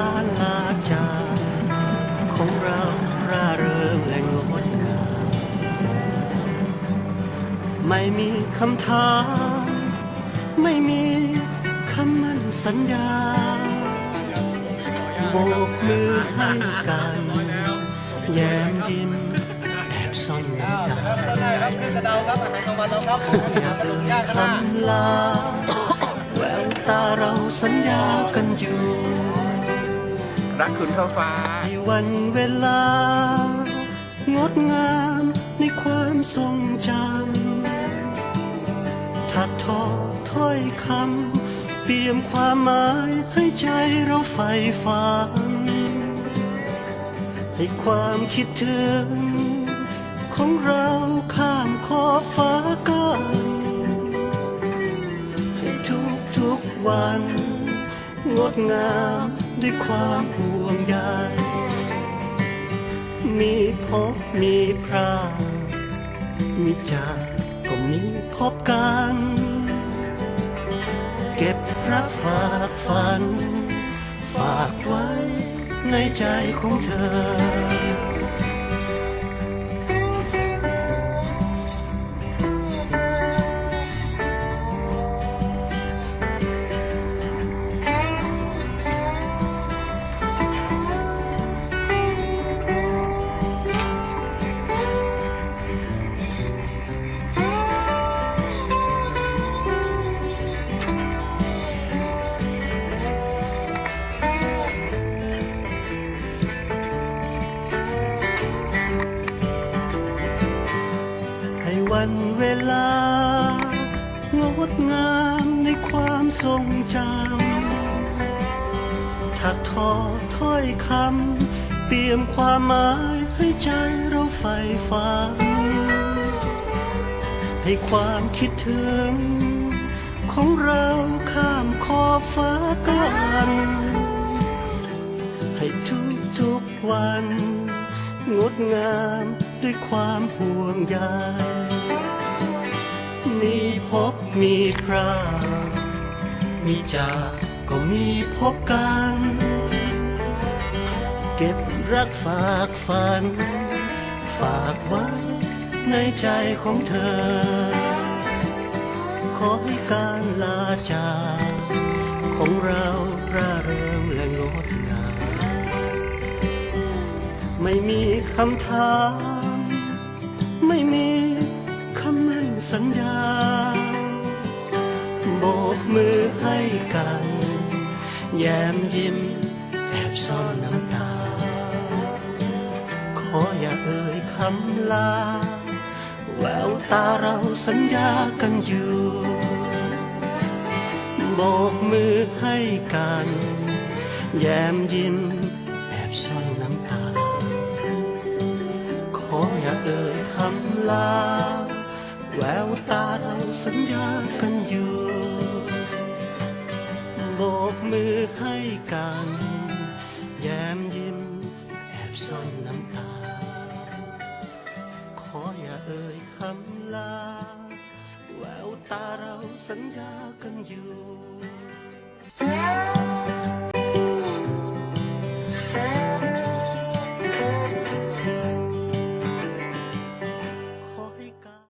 ลาจาของเราราเริงและงดงามไม่มีคำถาม ไม่มีคำมั่นสัญญา โบกมือให้กัน แย้มยิ้มแอบซ่อนน้ำตาคำลาแววตาเราสัญญากันอยู่ รักคุณเข้าฟ้าในวันเวลา งดงามในความทรงจำถักทอถ้อยคำเปี่ยมความหมายให้ใจเราใฝ่ฝันให้ความคิดถึง ของเราข้ามขอบฟ้ากันให้ทุกทุกๆวัน งดงามด้วยความห่วงใยมีพบมีพรามีจากก็มีพบกัน เก็บรักฝากฝัน ฝากไว้ในใจของเธอ ให้วันเวลางดงามในความทรงจำถักทอถ้อยคำเปี่ยมความหมายให้ใจเราใฝ่ฝันให้ความคิดถึง ของเราข้ามขอบฟ้ากันให้ทุกทุกวัน งดงามด้วยความห่วงใย มีพรามีจากก็มีพบกัน เก็บรักฝากฝัน ฝากไว้ในใจของเธอ ขอให้การลาจากของเราร่าเริงและงดงามไม่มีคำถาม ไม่มีคำมั่นสัญญา โบกมือให้กัน แย้มยิ้มแอบซ่อนน้ำตา ขออย่าเอ่ยคำลา แววตาเราสัญญากันอยู่ โบกมือให้กัน แย้มยิ้มแอบซ่อนน้ำตา ขออย่าเอ่ยคำลาแววตาเราสัญญากันอยู่ บกมือให้กัน แย้มยิ้มแอบซ่อนน้ำตา ขออย่าเอ่ยคำลา แววตาเราสัญญากันอยู่